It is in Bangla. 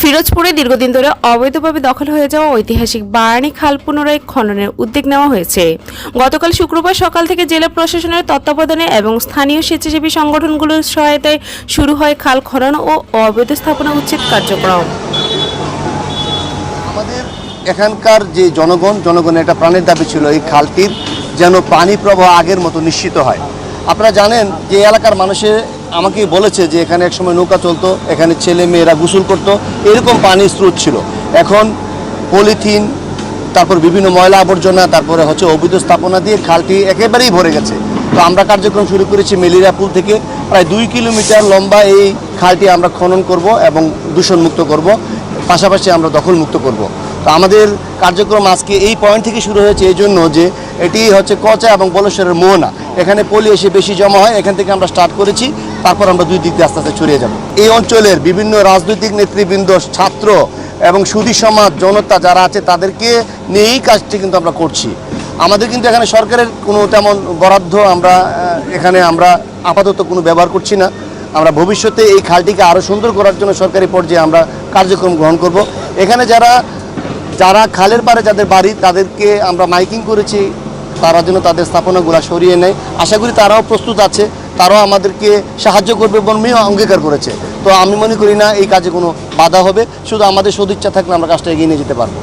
ফিরোজপুরে দীর্ঘদিন ধরে অবৈধভাবে দখল হয়ে যাওয়া ঐতিহাসিক বারানি খাল পুনরায় খননের উদ্যোগ নেওয়া হয়েছে। গতকাল শুক্রবার সকাল থেকে জেলা প্রশাসনের তত্ত্বাবধানে এবং স্থানীয় স্বেচ্ছাসেবী সংগঠনগুলোর সহায়তায় শুরু হয় খাল খনন ও অবৈধ স্থাপনা উচ্ছেদ কার্যক্রম। আমাদের এখানকার যে জনগণ জনগণের একটা প্রাণের দাবি ছিল এই খালটির যেন পানি প্রবাহ আগের মতো নিশ্চিত হয়। আপনারা জানেন যে এলাকার মানুষে আমাকে বলেছে যে এখানে একসময় নৌকা চলতো, এখানে ছেলে মেয়েরা গোসল করতো, এরকম পানির স্রোত ছিল। এখন পলিথিন, তারপর বিভিন্ন ময়লা আবর্জনা, তারপরে হচ্ছে অবৈধ স্থাপনা দিয়ে খালটি একেবারেই ভরে গেছে। তো আমরা কার্যক্রম শুরু করেছি মেলিরা পুল থেকে। প্রায় দুই কিলোমিটার লম্বা এই খালটি আমরা খনন করব এবং দূষণমুক্ত করব। পাশাপাশি আমরা দখলমুক্ত করব। তো আমাদের কার্যক্রম আজকে এই পয়েন্ট থেকে শুরু হয়েছে, এই জন্য যে এটি হচ্ছে কচা এবং বলেশ্বরের মোহনা। এখানে পলি এসে বেশি জমা হয়, এখান থেকে আমরা স্টার্ট করেছি, তারপর আমরা দুই দিক দিয়ে আস্তে আস্তে ছড়িয়ে যাব। এই অঞ্চলের বিভিন্ন রাজনৈতিক নেতৃবৃন্দ, ছাত্র এবং সুদী সমাজ, জনতা যারা আছে, তাদেরকে নিয়েই কাজটি কিন্তু আমরা করছি। আমাদের কিন্তু এখানে সরকারের কোনো তেমন বরাদ্দ আমরা এখানে আমরা আপাতত কোনো ব্যবহার করছি না। আমরা ভবিষ্যতে এই খালটিকে আরও সুন্দর করার জন্য সরকারি পর্যায়ে আমরা কার্যক্রম গ্রহণ করব। এখানে যারা যারা খালের পারে যাদের বাড়ি, তাদেরকে আমরা মাইকিং করেছি তারা যেন তাদের স্থাপনাগুলো সরিয়ে নেয়। আশা করি তারাও প্রস্তুত আছে, তারাও আমাদেরকে সাহায্য করবে বর্মীয় অঙ্গীকার করেছে। তো আমি মনে করি না এই কাজে কোনো বাধা হবে, শুধু আমাদের সদিচ্ছা থাকলে আমরা কাজটা এগিয়ে নিয়ে যেতে পারব।